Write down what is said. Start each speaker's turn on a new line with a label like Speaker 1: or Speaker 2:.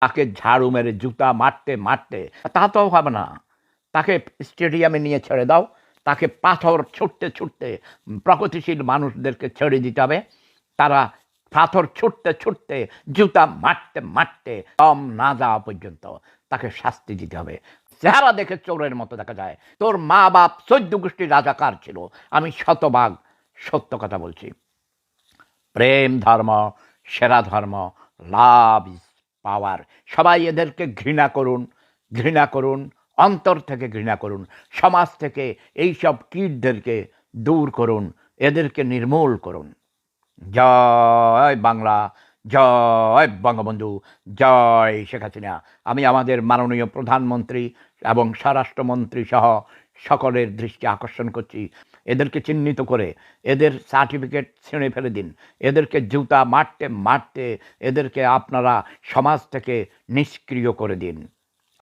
Speaker 1: তাকে ঝাড়ু মেরে জুতা মারতে মারতে। তা তো হবে না। তাকে স্টেডিয়ামে নিয়ে ছেড়ে দাও। তাকে পাথর ছুটতে ছুটতে প্রগতিশীল মানুষদেরকে ছেড়ে দিতে হবে। তারা পাথর ছুটতে ছুটতে, জুতা মারতে মারতে কম না যাওয়া পর্যন্ত তাকে শাস্তি দিতে হবে। চেহারা দেখে চোরের মতো দেখা যায়। তোর মা বাপ চোদ্দ গোষ্ঠী রাজাকার ছিল। আমি শতভাগ সত্য কথা বলছি। প্রেম ধর্ম, সেরা ধর্ম, লাভ ইজ পাওয়ার। সবাই এদেরকে ঘৃণা করুন ঘৃণা করুন, অন্তর থেকে ঘৃণা করুন, সমাজ থেকে এইসব কীটদেরকে দূর করুন, এদেরকে নির্মূল করুন। জয় বাংলা, জয় বঙ্গবন্ধু, জয় শেখ হাসিনা। আমি আমাদের মাননীয় প্রধানমন্ত্রী এবং স্বরাষ্ট্রমন্ত্রী সহ সকলের দৃষ্টি আকর্ষণ করছি। এদেরকে চিহ্নিত করে, এদের সার্টিফিকেট ছিঁড়ে ফেলে দিন। এদেরকে জুতা মারতে মারতে এদেরকে আপনারা সমাজ থেকে নিষ্ক্রিয় করে দিন।